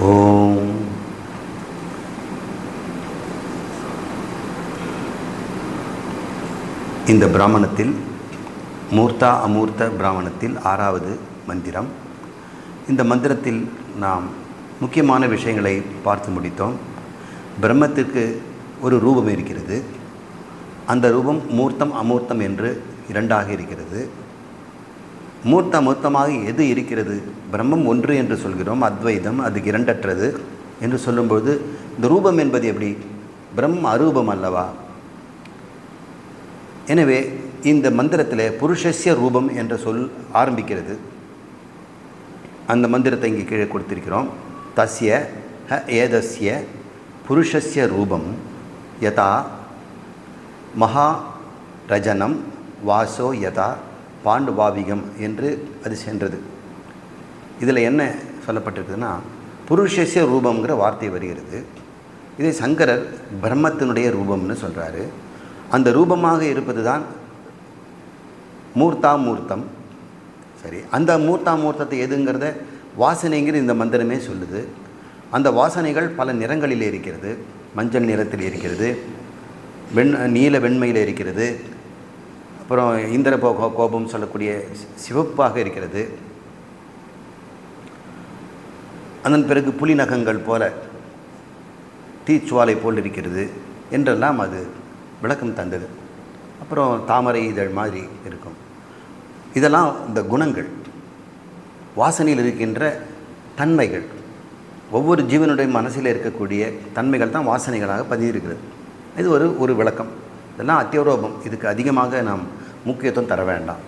ஓம். இந்த பிராமணத்தில் மூர்த்தா அமூர்த்த பிராமணத்தில் ஆறாவது மந்திரம். இந்த மந்திரத்தில் நாம் முக்கியமான விஷயங்களை பார்த்து முடித்தோம். பிரம்மத்திற்கு ஒரு ரூபம் இருக்கிறது. அந்த ரூபம் மூர்த்தம் அமூர்த்தம் என்று இரண்டாக இருக்கிறது. மூர்த்த மூர்த்தமாக எது இருக்கிறது? பிரம்மம் ஒன்று என்று சொல்கிறோம் அத்வைதம் அது இரண்டற்றது என்று சொல்லும்போது இந்த ரூபம் என்பது எப்படி? பிரம்ம அரூபம் அல்லவா? எனவே இந்த மந்திரத்தில் புருஷஸ்ய ரூபம் என்ற சொல் ஆரம்பிக்கிறது. அந்த மந்திரத்தை இங்கே கீழே கொடுத்திருக்கிறோம். தஸ்ய ஹ ஏதஸ்ய புருஷஸ்ய ரூபம் யதா மகா ரஜனம் வாசோ யதா பாண்டுபாவிகம் என்று அது சென்றது. இதில் என்ன சொல்லப்பட்டிருக்குதுன்னா புருஷஸ்ய ரூபங்கிற வார்த்தை வருகிறது. இதை சங்கரர் பிரம்மத்தினுடைய ரூபம்னு சொல்கிறாரு அந்த ரூபமாக இருப்பது தான் மூர்த்தாமூர்த்தம். சரி அந்த மூர்த்தாமூர்த்தத்தை எதுங்கிறத வாசனைங்கிற இந்த மந்திரமே சொல்லுது. அந்த வாசனைகள் பல நிறங்களில் இருக்கிறது. மஞ்சள் நிறத்தில் இருக்கிறது. வெண் நீல வெண்மையில் இருக்கிறது. அப்புறம் இந்திரபோக கோபம் சொல்லக்கூடிய சிவப்பாக இருக்கிறது. அதன் பிறகு புலி நகங்கள் போல தீச்சுவாலை போல் இருக்கிறது என்றெல்லாம் அது விளக்கம் தந்தது. அப்புறம் தாமரை இதழ் மாதிரி இருக்கும். இதெல்லாம் இந்த குணங்கள். வாசனையில் இருக்கின்ற தன்மைகள். ஒவ்வொரு ஜீவனுடைய மனசில் இருக்கக்கூடிய தன்மைகள் தான் வாசனைகளாக பதியிருக்கிறது இது ஒரு ஒரு விளக்கம். இதெல்லாம் அத்தியரோபம். இதுக்கு அதிகமாக நாம் முக்கியத்துவம் தர வேண்டாம்.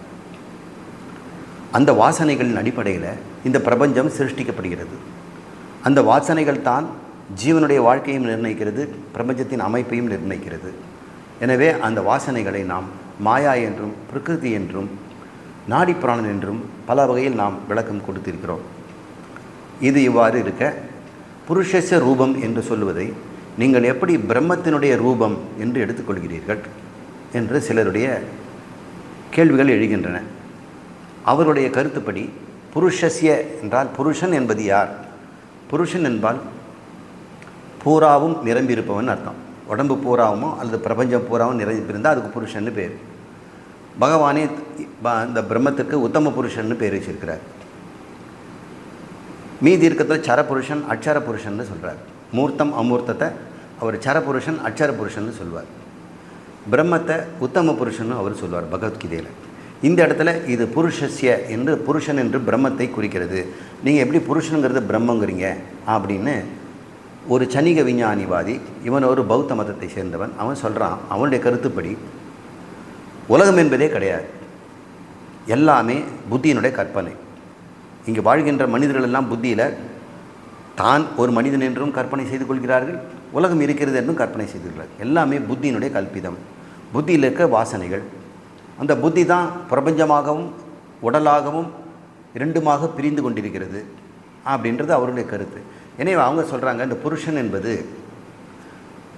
அந்த வாசனைகளின் அடிப்படையில் இந்த பிரபஞ்சம் சிருஷ்டிக்கப்படுகிறது. அந்த வாசனைகள் தான் ஜீவனுடைய வாழ்க்கையும் நிர்ணயிக்கிறது பிரபஞ்சத்தின் அமைப்பையும் நிர்ணயிக்கிறது. எனவே அந்த வாசனைகளை நாம் மாயா என்றும் பிரகிருதி என்றும் நாடி என்றும் பல வகையில் நாம் விளக்கம் கொடுத்திருக்கிறோம். இது இவ்வாறு இருக்க புருஷச ரூபம் என்று சொல்லுவதை நீங்கள் எப்படி பிரம்மத்தினுடைய ரூபம் என்று எடுத்துக்கொள்கிறீர்கள் என்று சிலருடைய கேள்விகள் எழுகின்றன. அவருடைய கருத்துப்படி புருஷஸ்ய என்றால் புருஷன் என்பது யார்? புருஷன் என்பால் பூராவும் நிரம்பியிருப்பவன் அர்த்தம். உடம்பு பூராவுமோ அல்லது பிரபஞ்சம் பூராவும் நிரம்பியிருந்தால் அதுக்கு புருஷன்னு பேர். பகவானே ப- இந்த பிரம்மத்துக்கு உத்தம புருஷன்னு பேர் வச்சிருக்கிறார். மீதி இருக்கிறதுல சரபுருஷன் அட்சர புருஷன்னு சொல்கிறார் மூர்த்தம் அமூர்த்தத்தை அவர் சரபுருஷன் அட்சர புருஷன்னு சொல்வார். பிரம்மத்தை உத்தம புருஷன்னு அவர் சொல்வார் பகவத்கீதையில். இந்த இடத்துல இது புருஷஸ்ய என்று புருஷன் என்று பிரம்மத்தை குறிக்கிறது. நீங்கள் எப்படி புருஷனுங்கிறது பிரம்மங்கிறீங்க அப்படின்னு ஒரு சனிக விஞ்ஞானிவாதி இவன் ஒரு பௌத்த மதத்தை சேர்ந்தவன் அவன் சொல்கிறான் அவனுடைய கருத்துப்படி உலகம் என்பதே கிடையாது. எல்லாமே புத்தியினுடைய கற்பனை. இங்கே வாழ்கின்ற மனிதர்கள் எல்லாம் புத்தியில் தான் ஒரு மனிதன் என்றும் கற்பனை செய்து கொள்கிறார்கள். உலகம் இருக்கிறது என்றும் கற்பனை செய்துள்ளார்கள் எல்லாமே புத்தியினுடைய கல்பிதம். புத்தியில் இருக்க வாசனைகள். அந்த புத்தி தான் பிரபஞ்சமாகவும் உடலாகவும் இரண்டுமாக பிரிந்து கொண்டிருக்கிறது அப்படின்றது அவருடைய கருத்து. எனவே அவங்க சொல்கிறாங்க இந்த புருஷன் என்பது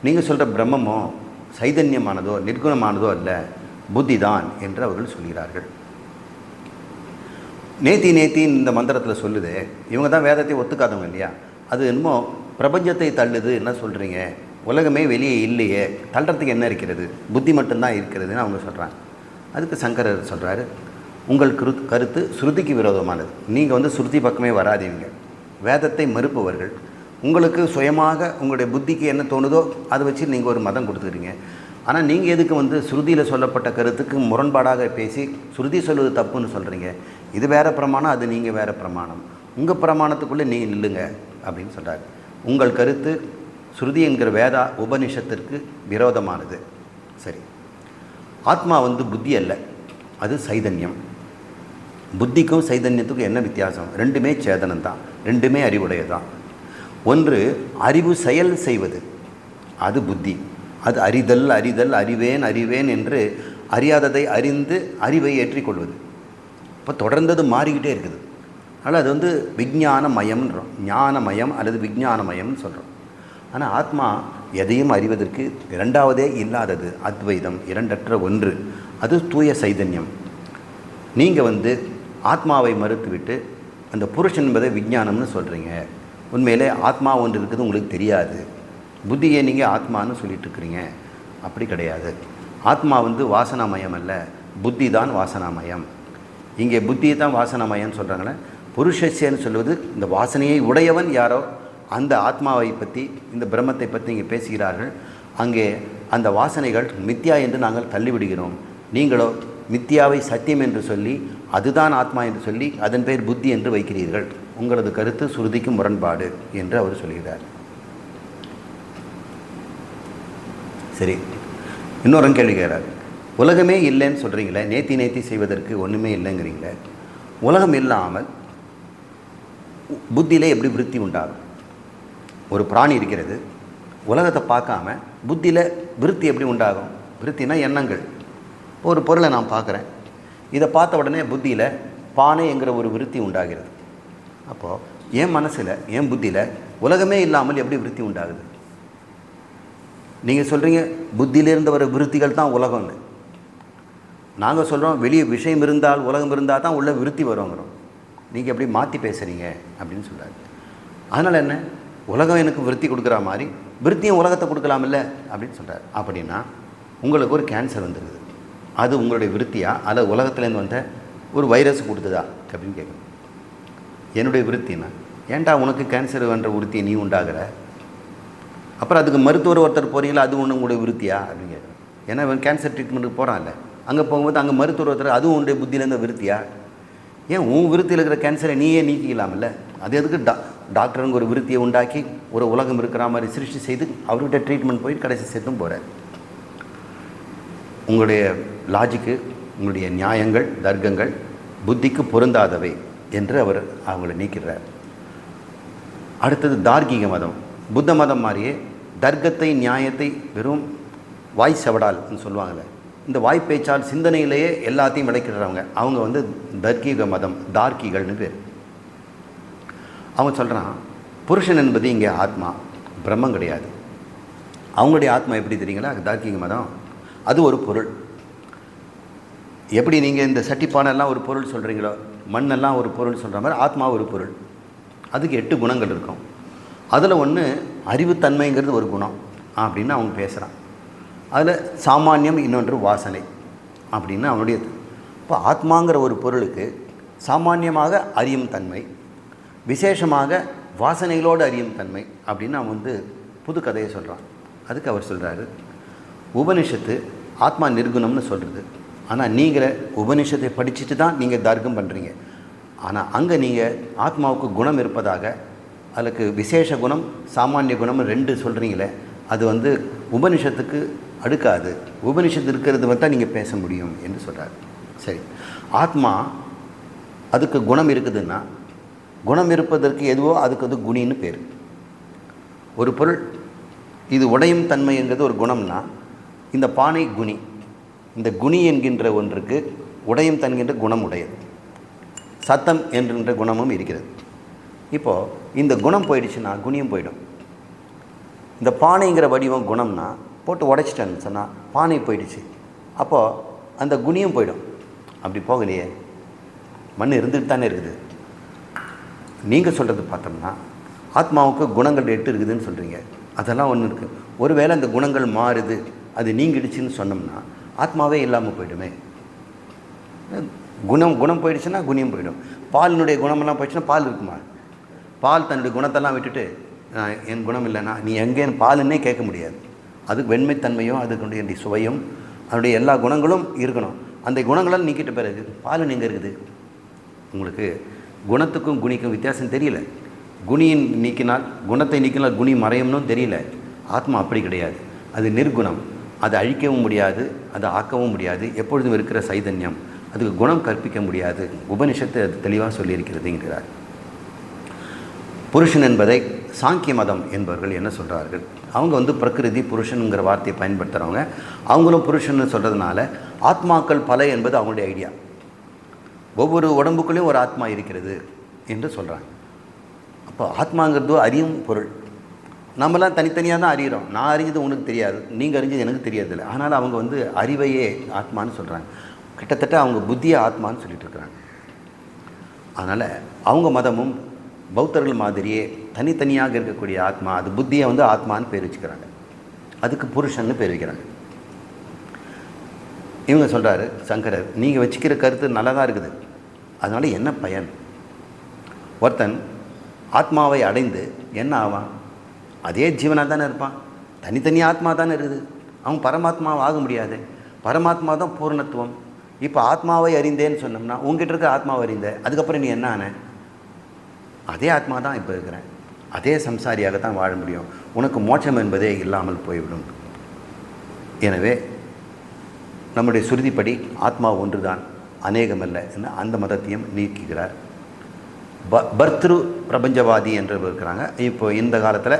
நீங்கள் சொல்கிற பிரம்மமோ சைதன்யமானதோ நிர்குணமானதோ அல்ல புத்தி தான் என்று அவர்கள் சொல்கிறார்கள். நேத்தி நேத்தின்னு இந்த மந்திரத்தில் சொல்லுது. இவங்க தான் வேதத்தை ஒத்துக்காதவங்க இல்லையா? அது என்னமோ பிரபஞ்சத்தை தள்ளுது என்ன சொல்கிறீங்க உலகமே வெளியே இல்லையே. தள்ளுறதுக்கு என்ன இருக்கிறது? புத்தி மட்டும்தான் இருக்கிறதுன்னு அவங்க சொல்கிறாங்க அதுக்கு சங்கரர் சொல்கிறாரு உங்கள் கரு கருத்து ஸ்ருதிக்கு விரோதமானது. நீங்கள் வந்து ஸ்ருதி பக்கமே வராதீங்க. வேதத்தை மறுப்பவர்கள் உங்களுக்கு சுயமாக உங்களுடைய புத்திக்கு என்ன தோணுதோ அதை வச்சு நீங்கள் ஒரு மதம் கொடுத்துக்கிறீங்க. ஆனால் நீங்கள் எதுக்கு வந்து ஸ்ருதியில் சொல்லப்பட்ட கருத்துக்கு முரண்பாடாக பேசி ஸ்ருதி சொல்வது தப்புன்னு சொல்கிறீங்க இது வேறு பிரமாணம் அது நீங்கள் வேறு பிரமாணம். உங்கள் பிரமாணத்துக்குள்ளே நீங்கள் நில்லுங்க அப்படின்னு சொல்கிறார் உங்கள் கருத்து ஸ்ருதி என்கிற வேதா உபனிஷத்திற்கு விரோதமானது. சரி. ஆத்மா வந்து புத்தி அல்ல. அது சைதன்யம். புத்திக்கும் சைதன்யத்துக்கும் என்ன வித்தியாசம்? ரெண்டுமே சேதனம் தான் ரெண்டுமே அறிவுடைய தான் ஒன்று அறிவு செயல் செய்வது. அது புத்தி. அது அறிதல் அறிதல் அறிவேன் அறிவேன் என்று அறியாததை அறிந்து அறிவை ஏற்றிக்கொள்வது. இப்போ தொடர்ந்தது மாறிக்கிட்டே இருக்குது. அதனால் அது வந்து விஞ்ஞானமயம்ன்றோம். ஞானமயம் அல்லது விஞ்ஞானமயம்னு சொல்கிறோம் ஆனால் ஆத்மா எதையும் அறிவதற்கு இரண்டாவதே இல்லாதது அத்வைதம் இரண்டற்ற ஒன்று. அது தூய சைதன்யம். நீங்கள் வந்து ஆத்மாவை மறுத்துவிட்டு அந்த புருஷன் என்பதை விஞ்ஞானம்னு சொல்கிறீங்க உண்மையிலே ஆத்மா ஒன்று இருக்குது உங்களுக்கு தெரியாது. புத்தியை நீங்கள் ஆத்மான்னு சொல்லிட்டு இருக்கிறீங்க அப்படி கிடையாது. ஆத்மா வந்து வாசனாமயம் அல்ல புத்தி தான் வாசனாமயம். இங்கே புத்தி தான் வாசனாமயம்னு சொல்கிறாங்களே புருஷஸ்யன்னு சொல்வது இந்த வாசனையை உடையவன் யாரோ அந்த ஆத்மாவை பற்றி இந்த பிரம்மத்தை பற்றி இங்கே பேசுகிறார்கள். அங்கே அந்த வாசனைகள் மித்யா என்று நாங்கள் தள்ளிவிடுகிறோம். நீங்களோ மித்யாவை சத்தியம் என்று சொல்லி அதுதான் ஆத்மா என்று சொல்லி அதன் பேர் புத்தி என்று வைக்கிறீர்கள். உங்களது கருத்து சுருதிக்கு முரண்பாடு என்று அவர் சொல்கிறார். சரி. இன்னொரு கேள்வி கேட்கிறார். உலகமே இல்லைன்னு சொல்கிறீங்களே நேத்தி நேத்தி செய்வதற்கு ஒன்றுமே இல்லைங்கிறீங்களே. உலகம் இல்லாமல் புத்தியில் எப்படி விருத்தி உண்டாகும்? ஒரு பிராணி இருக்கிறது உலகத்தை பார்க்காம புத்தியில் விருத்தி எப்படி உண்டாகும்? விருத்தினா எண்ணங்கள். ஒரு பொருளை நான் பார்க்குறேன். இதை பார்த்த உடனே புத்தியில் பானை என்கிற ஒரு விருத்தி உண்டாகிறது. அப்போது என் மனசில் என் புத்தியில் உலகமே இல்லாமல் எப்படி விருத்தி உண்டாகுது? நீங்கள் சொல்கிறீங்க புத்தியிலிருந்து வர விருத்திகள் தான் உலகம்னு. நாங்கள் சொல்கிறோம் வெளியே விஷயம் இருந்தால் உலகம் இருந்தால் தான் உள்ள விருத்தி வருங்கிறோம். நீங்கள் எப்படி மாற்றி பேசுகிறீங்க அப்படின்னு சொல்கிறாரு அதனால் என்ன? உலகம் எனக்கு விருத்தி கொடுக்குற மாதிரி விருத்தியும் உலகத்தை கொடுக்கலாமில்ல அப்படின்னு சொல்கிறார் அப்படின்னா உங்களுக்கு ஒரு கேன்சர் வந்துடுது அது உங்களுடைய விருத்தியா? அல்லது உலகத்துலேருந்து வந்த ஒரு வைரஸ் கொடுத்ததா? அப்படின்னு கேட்கணும். என்னுடைய விருத்தினா ஏன்டா உனக்கு கேன்சர் என்ற விருத்தியை நீ உண்டாகிற? அப்புறம் அதுக்கு மருத்துவர் ஒருத்தர் போகிறீங்களா அது ஒன்று உங்களுடைய விருத்தியா? அப்படின்னு கேட்குறேன் ஏன்னா இவன் கேன்சர் ட்ரீட்மெண்ட்டுக்கு போகிறான்ல அங்கே போகும்போது அங்கே மருத்துவர் ஒருத்தர் அதுவும் உன்னுடைய புத்தியிலேருந்து விருத்தியா? ஏன் உன் விருத்தியில் இருக்கிற கேன்சரை நீயே நீக்கிக்கலாம்ல? அது எதுக்கு டா டாக்டருங்க ஒரு விருத்தியை உண்டாக்கி ஒரு உலகம் இருக்கிற மாதிரி சிருஷ்டி செய்து அவர்கிட்ட ட்ரீட்மெண்ட் போய் கடைசி சேர்த்தும் போகிறார் உங்களுடைய லாஜிக்கு உங்களுடைய நியாயங்கள் தர்க்கங்கள் புத்திக்கு பொருந்தாதவை என்று அவர் அவங்கள நீக்கிறார் அடுத்தது தார்கீக மதம். புத்த மதம் மாதிரியே தர்க்கத்தை நியாயத்தை வெறும் வாய் செவடால்னு சொல்லுவாங்கள்ல இந்த வாய்ப்பேச்சால் சிந்தனையிலேயே எல்லாத்தையும் விளக்கிடுறவங்க. அவங்க வந்து தர்க்கீக மதம் தார்க்கிகள்னு பேர். அவன் சொல்கிறான் புருஷன் என்பது இங்கே ஆத்மா பிரம்மம் கிடையாது. அவங்களுடைய ஆத்மா எப்படி தெரியுங்களா? தார்க்கிக மதம். அது ஒரு பொருள். எப்படி நீங்கள் இந்த சட்டிப்பானெல்லாம் ஒரு பொருள் சொல்கிறீங்களோ மண்ணெல்லாம் ஒரு பொருள் சொல்கிற மாதிரி ஆத்மா ஒரு பொருள். அதுக்கு எட்டு குணங்கள் இருக்கும். அதில் ஒன்று அறிவுத்தன்மைங்கிறது ஒரு குணம். அப்படின்னு அவங்க பேசுகிறான் அதில் சாமானியம் இன்னொன்று வாசனை அப்படின்னு அவனுடைய இப்போ ஆத்மாங்கிற ஒரு பொருளுக்கு சாமானியமாக அறியும் தன்மை விசேஷமாக வாசனைகளோடு அறியும் தன்மை அப்படின்னு அவன் வந்து புது கதையை சொல்கிறான் அதுக்கு அவர் சொல்கிறாரு உபனிஷத்து ஆத்மா நிர்குணம்னு சொல்கிறது ஆனால் நீங்கள் உபனிஷத்தை படிச்சுட்டு தான் நீங்கள் தர்க்கம் பண்ணுறீங்க ஆனால் அங்கே நீங்கள் ஆத்மாவுக்கு குணம் இருப்பதாக அதுக்கு விசேஷ குணம் சாமானிய குணம் ரெண்டு சொல்கிறீங்களே அது வந்து உபனிஷத்துக்கு அடுக்காது. உபனிஷத்து இருக்கிறது மட்டும் நீங்கள் பேச முடியும் என்று சொல்கிறார் சரி. ஆத்மா அதுக்கு குணம் இருக்குதுன்னா குணம் இருப்பதற்கு எதுவோ அதுக்கு அது குணின்னு பேர். ஒரு பொருள் இது உடையும் தன்மைங்கிறது ஒரு குணம்னா இந்த பானை குணி இந்த குணி என்கின்ற ஒன்றுக்கு உடையும் தன்கின்ற குணம் உடையது. சத்தம் என்கின்ற குணமும் இருக்கிறது. இப்போது இந்த குணம் போயிடுச்சுன்னா குணியும் போயிடும். இந்த பானைங்கிற வடிவம் குணம்னா போட்டு உடைச்சிட்டேன்னு சொன்னால் பானை போயிடுச்சு. அப்போது அந்த குணியும் போயிடும். அப்படி போகலையே. மண் இருந்துட்டு தானே இருக்குது. நீங்கள் சொல்கிறது பார்த்தோம்னா ஆத்மாவுக்கு குணங்கள் எட்டு இருக்குதுன்னு சொல்கிறீங்க அதெல்லாம் ஒன்று இருக்குது ஒருவேளை அந்த குணங்கள் மாறுது அது நீங்கிடுச்சுன்னு சொன்னோம்னா ஆத்மாவே இல்லாமல் போயிடுமே. குணம் குணம் போயிடுச்சுன்னா குணியம் போயிடும். பாலினுடைய குணமெல்லாம் போயிடுச்சுன்னா பால் இருக்குமா? பால் தன்னுடைய குணத்தெல்லாம் விட்டுட்டு என் குணம் இல்லைன்னா நீ எங்கேன்னு பாலுன்னே கேட்க முடியாது. அதுக்கு வெண்மைத்தன்மையும் அதுக்குடைய சுவையும் அதனுடைய எல்லா குணங்களும் இருக்கணும். அந்த குணங்களால் நீக்கிட்ட பிறகு பால் எங்கே இருக்குது? உங்களுக்கு குணத்துக்கும் குணிக்கும் வித்தியாசம் தெரியல. குணியின் நீக்கினால் குணத்தை நீக்கினால் குணி மறையும்னும் தெரியல. ஆத்மா அப்படி கிடையாது. அது நிர்குணம். அதை அழிக்கவும் முடியாது அதை ஆக்கவும் முடியாது. எப்பொழுதும் இருக்கிற சைதன்யம். அதுக்கு குணம் கற்பிக்க முடியாது. உபனிஷத்தை அது தெளிவாக சொல்லியிருக்கிறதுங்கிறார். புருஷன் என்பதை சாங்கிய மதம் என்பவர்கள் என்ன சொல்கிறார்கள் அவங்க வந்து பிரகிருதி புருஷனுங்கிற வார்த்தையை பயன்படுத்துகிறவங்க அவங்களும் புருஷன்னு சொல்கிறதுனால ஆத்மாக்கள் பல என்பது அவங்களுடைய ஐடியா ஒவ்வொரு உடம்புக்குள்ளேயும் ஒரு ஆத்மா இருக்கிறது என்று சொல்கிறாங்க அப்போ ஆத்மாங்கிறது அறியும் பொருள். நம்மலாம் தனித்தனியாக தான் அறிகிறோம் நான் அறிஞ்சது உனக்கு தெரியாது. நீங்கள் அறிஞ்சது எனக்கு தெரியாதில்லை. ஆனால் அவங்க வந்து அறிவையே ஆத்மான்னு சொல்கிறாங்க கிட்டத்தட்ட அவங்க புத்தியை ஆத்மான்னு சொல்லிட்டு இருக்கிறாங்க. அதனால் அவங்க மதமும் பௌத்தர்கள் மாதிரியே தனித்தனியாக இருக்கக்கூடிய ஆத்மா அது புத்தியை வந்து ஆத்மான்னு பேர் வச்சுக்கிறாங்க. அதுக்கு புருஷன்னு பேர் வைக்கிறாங்க. இவங்க சொல்கிறாரு சங்கரர் நீங்கள் வச்சுக்கிற கருத்து நல்லா தான் இருக்குது. அதனால் என்ன பயன்? ஒருத்தன் ஆத்மாவை அடைந்து என்ன ஆவான்? அதே ஜீவனாக தானே இருப்பான். தனித்தனி ஆத்மா தானே இருக்குது. அவன் பரமாத்மாவை ஆக முடியாது. பரமாத்மா தான் பூர்ணத்துவம். இப்போ ஆத்மாவை அறிந்தேன்னு சொன்னோம்னா உங்ககிட்ட இருக்க ஆத்மாவை அறிந்த அதுக்கப்புறம் நீ என்ன ஆன? அதே ஆத்மா தான் இப்போ இருக்கிறேன். அதே சம்சாரியாக தான் வாழ முடியும். உனக்கு மோட்சம் என்பதே இல்லாமல் போய்விடும். எனவே நம்முடைய சுருதிப்படி ஆத்மா ஒன்றுதான் அநேகமல்ல என்று அந்த மதத்தையும் நீக்குகிறார். ப பர்த்ரு பிரபஞ்சவாதி என்று இருக்கிறாங்க. இப்போ இந்த காலத்தில்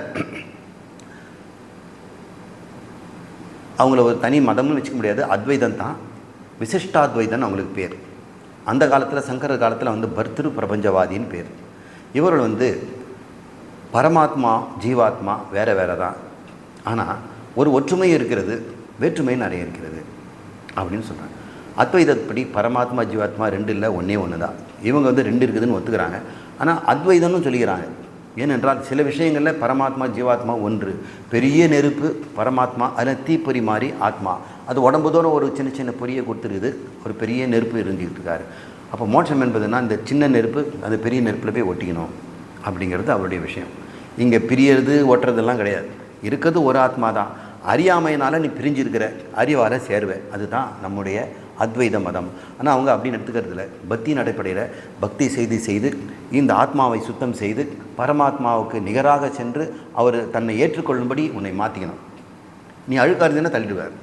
அவங்கள ஒரு தனி மதம்னு வச்சுக்க முடியாது. அத்வைதம் தான். விசிஷ்டாத்வைதன் அவங்களுக்கு பேர். அந்த காலத்தில் சங்கர காலத்தில் வந்து பர்த்ரு பிரபஞ்சவாதின்னு பேர். இவர்கள் வந்து பரமாத்மா ஜீவாத்மா வேறு வேறு தான் ஆனால் ஒரு ஒற்றுமை இருக்கிறது வேற்றுமை நிறைய இருக்கிறது அப்படின்னு சொல்கிறாங்க அத்வைதப்படி பரமாத்மா ஜீவாத்மா ரெண்டு இல்லை ஒன்றே ஒன்று தான் இவங்க வந்து ரெண்டு இருக்குதுன்னு ஒத்துக்கிறாங்க. ஆனால் அத்வைதம்னு சொல்லிக்கிறாங்க. ஏனென்றால் சில விஷயங்களில் பரமாத்மா ஜீவாத்மா ஒன்று. பெரிய நெருப்பு பரமாத்மா அதில் தீப்பொறி மாதிரி ஆத்மா. அது உடம்புதோட ஒரு சின்ன சின்ன பொரியை கொடுத்துருக்குது. ஒரு பெரிய நெருப்பு இருந்துக்கிட்டு இருக்காரு. அப்போ மோட்சம் என்பதுன்னா இந்த சின்ன நெருப்பு அந்த பெரிய நெருப்பில் போய் ஒட்டிக்கணும் அப்படிங்கிறது அவருடைய விஷயம். இங்கே பிரியறது ஒட்டுறதெல்லாம் கிடையாது. இருக்கிறது ஒரு ஆத்மா தான் அறியாமையினால் நீ பிரிஞ்சிருக்கிற அறிவார சேர்வை. அதுதான் நம்முடைய அத்வைத மதம். ஆனால் அவங்க அப்படின்னு எடுத்துக்கிறது இல்லை. பக்தியின் அடிப்படையில் பக்தி செய்து செய்து இந்த ஆத்மாவை சுத்தம் செய்து பரமாத்மாவுக்கு நிகராக சென்று அவர் தன்னை ஏற்றுக்கொள்ளும்படி உன்னை மாற்றிக்கணும் நீ அழுக்காருதுன்னா தள்ளிடுவார்.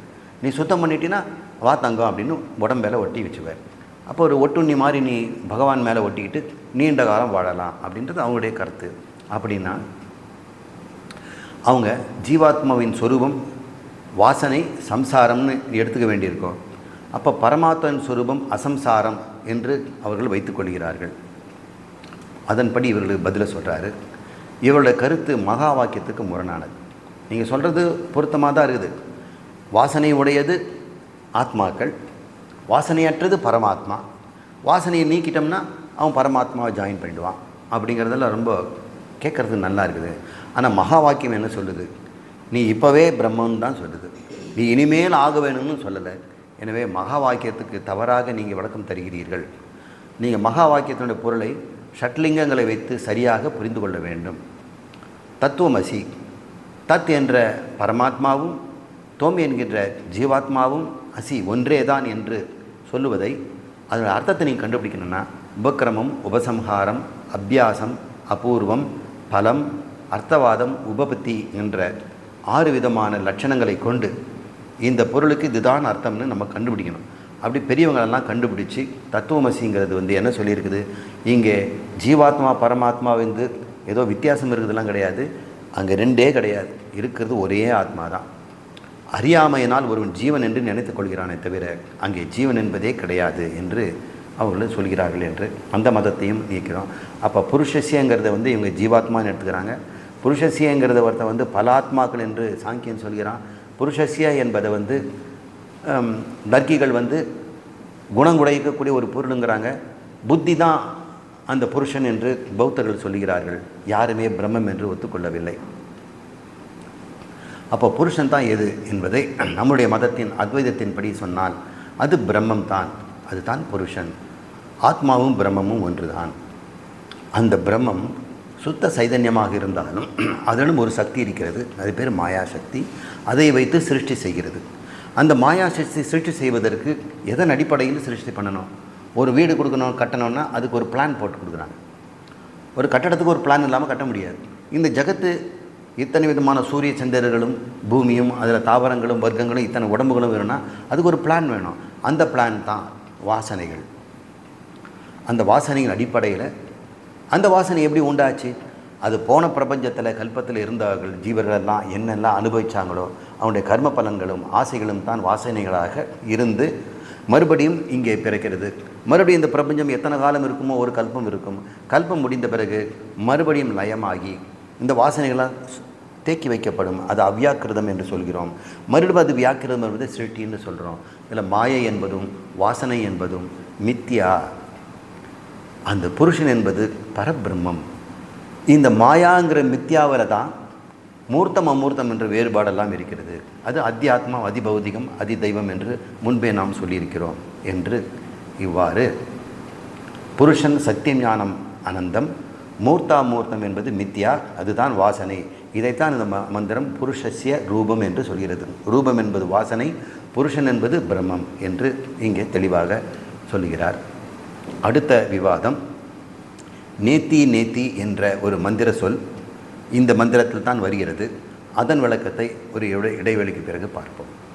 நீ சுத்தம் பண்ணிட்டீன்னா வா தங்கம் அப்படின்னு உடம்பேல ஒட்டி வச்சுவார் அப்போ ஒரு ஒட்டுண்ணி மாதிரி நீ பகவான் மேலே ஒட்டிக்கிட்டு நீண்ட காலம் வாழலாம் அப்படின்றது அவங்களுடைய கருத்து. அப்படின்னா அவங்க ஜீவாத்மாவின் சொரூபம் வாசனை சம்சாரம்னு எடுத்துக்க வேண்டியிருக்கோம். அப்போ பரமாத்மன் சொரூபம் அசம்சாரம் என்று அவர்கள் வைத்துக்கொள்கிறார்கள் அதன்படி இவர்களுக்கு பதிலை சொல்கிறாரு இவருடைய கருத்து மகா வாக்கியத்துக்கு முரணானது. நீங்கள் சொல்கிறது பொருத்தமாக தான் இருக்குது. வாசனை உடையது ஆத்மாக்கள் வாசனையற்றது பரமாத்மா. வாசனையை நீக்கிட்டோம்னா அவன் பரமாத்மாவை ஜாயின் பண்ணிடுவான். அப்படிங்கிறதெல்லாம் ரொம்ப கேட்குறது நல்லா இருக்குது. ஆனால் மகா வாக்கியம் என்ன சொல்லுது? நீ இப்போவே பிரம்மன் தான் சொல்லுது. நீ இனிமேல் ஆக வேணும்னு சொல்லலை. எனவே மகா வாக்கியத்துக்கு தவறாக நீங்கள் விளக்கம் தருகிறீர்கள். நீங்கள் மகா வாக்கியத்தினுடைய பொருளை ஷட்லிங்கங்களை வைத்து சரியாக புரிந்து கொள்ள வேண்டும். தத்துவமசி. தத் என்ற பரமாத்மாவும் தோம் என்கின்ற ஜீவாத்மாவும் அசி ஒன்றே தான் என்று சொல்லுவதை அதோட அர்த்தத்தை நீங்கள் கண்டுபிடிக்கணும்னா உபக்கிரமம் உபசம்ஹாரம் அபியாசம் அபூர்வம் பலம் அர்த்தவாதம் உபபத்தி என்ற ஆறு விதமான லட்சணங்களை கொண்டு இந்த பொருளுக்கு இதுதான் அர்த்தம்னு நம்ம கண்டுபிடிக்கணும். அப்படி பெரியவங்களெல்லாம் கண்டுபிடிச்சி தத்துவமசிங்கிறது வந்து என்ன சொல்லியிருக்குது? இங்கே ஜீவாத்மா பரமாத்மா வந்து ஏதோ வித்தியாசம் இருக்குதுலாம் கிடையாது. அங்கே ரெண்டே கிடையாது. இருக்கிறது ஒரே ஆத்மா தான் அறியாமையினால் ஒருவன் ஜீவன் என்று நினைத்துக் கொள்கிறானே தவிர அங்கே ஜீவன் என்பதே கிடையாது என்று அவர்கள் சொல்கிறார்கள் என்று அந்த மதத்தையும் நீக்கிறோம். அப்போ புருஷசியங்கிறத வந்து இவங்க ஜீவாத்மான்னு எடுத்துக்கிறாங்க. புருஷசியங்கிறத ஒருத்தன் வந்து பல ஆத்மாக்கள் என்று சாங்கியன் சொல்கிறான். புருஷசிய என்பதை வந்து நர்க்கிகள் வந்து குணங்குடைக்கக்கூடிய ஒரு பொருளுங்கிறாங்க. புத்தி தான் அந்த புருஷன் என்று பௌத்தர்கள் சொல்கிறார்கள். யாருமே பிரம்மம் என்று ஒத்துக்கொள்ளவில்லை. அப்போ புருஷன் தான் எது என்பதை நம்முடைய மதத்தின் அத்வைதத்தின்படி சொன்னால் அது பிரம்மம் தான் அதுதான் புருஷன். ஆத்மாவும் பிரம்மமும் ஒன்றுதான். அந்த பிரம்மம் சுத்த சைதன்யமாக இருந்தாலும் அதனும் ஒரு சக்தி இருக்கிறது. அது பேர் மாயா சக்தி அதை வைத்து சிருஷ்டி செய்கிறது. அந்த மாயா சக்தி சிருஷ்டி செய்வதற்கு எதன் அடிப்படையில் சிருஷ்டி பண்ணணும்? ஒரு வீடு கொடுக்கணும் கட்டணும்னா அதுக்கு ஒரு பிளான் போட்டு கொடுக்குறாங்க. ஒரு கட்டடத்துக்கு ஒரு பிளான் இல்லாமல் கட்ட முடியாது. இந்த ஜகத்து இத்தனை விதமான சூரிய சந்திரர்களும் பூமியும் அதில் தாவரங்களும் வர்க்கங்களும் இத்தனை உடம்புகளும் வேணும்னா அதுக்கு ஒரு பிளான் வேணும். அந்த பிளான் தான் வாசனைகள். அந்த வாசனைகள் அடிப்படையில் அந்த வாசனை எப்படி உண்டாச்சு? அது போன பிரபஞ்சத்தில் கல்பத்தில் இருந்தவர்கள் ஜீவர்களெல்லாம் என்னெல்லாம் அனுபவித்தாங்களோ அவனுடைய கர்ம பலன்களும் ஆசைகளும் தான் வாசனைகளாக இருந்து மறுபடியும் இங்கே பிறக்கிறது. மறுபடியும் இந்த பிரபஞ்சம் எத்தனை காலம் இருக்குமோ ஒரு கல்பம் இருக்கும். கல்பம் முடிந்த பிறகு மறுபடியும் லயமாகி இந்த வாசனைகளால் தேக்கி வைக்கப்படும். அது அவ்யாக்கிருதம் என்று சொல்கிறோம். மறுபடியும் அது வியாக்கிருதம் என்பது சிருஷ்டின்னு சொல்கிறோம் இதில் மாயை என்பதும் வாசனை என்பதும் மித்யா அந்த புருஷன் என்பது பரபிரம்மம். இந்த மாயாங்கிற மித்யாவில் தான் மூர்த்தம் அமூர்த்தம் என்ற வேறுபாடெல்லாம் இருக்கிறது. அது அத்தியாத்மா அதிபௌதிகம் அதி தெய்வம் என்று முன்பே நாம் சொல்லியிருக்கிறோம் என்று இவ்வாறு புருஷன் சத்தியம் ஞானம் அனந்தம் மூர்த்தா மூர்த்தம் என்பது மித்யா அதுதான் வாசனை. இதைத்தான் இந்த ம- மந்திரம் புருஷஸ்ய ரூபம் என்று சொல்கிறது. ரூபம் என்பது வாசனை புருஷன் என்பது பிரம்மம் என்று இங்கே தெளிவாக சொல்லுகிறார் அடுத்த விவாதம் நேத்தி நேத்தி என்ற ஒரு மந்திர சொல் இந்த மந்திரத்தில் தான் வருகிறது. அதன் விளக்கத்தை ஒரு இடைவெளிக்கு பிறகு பார்ப்போம்.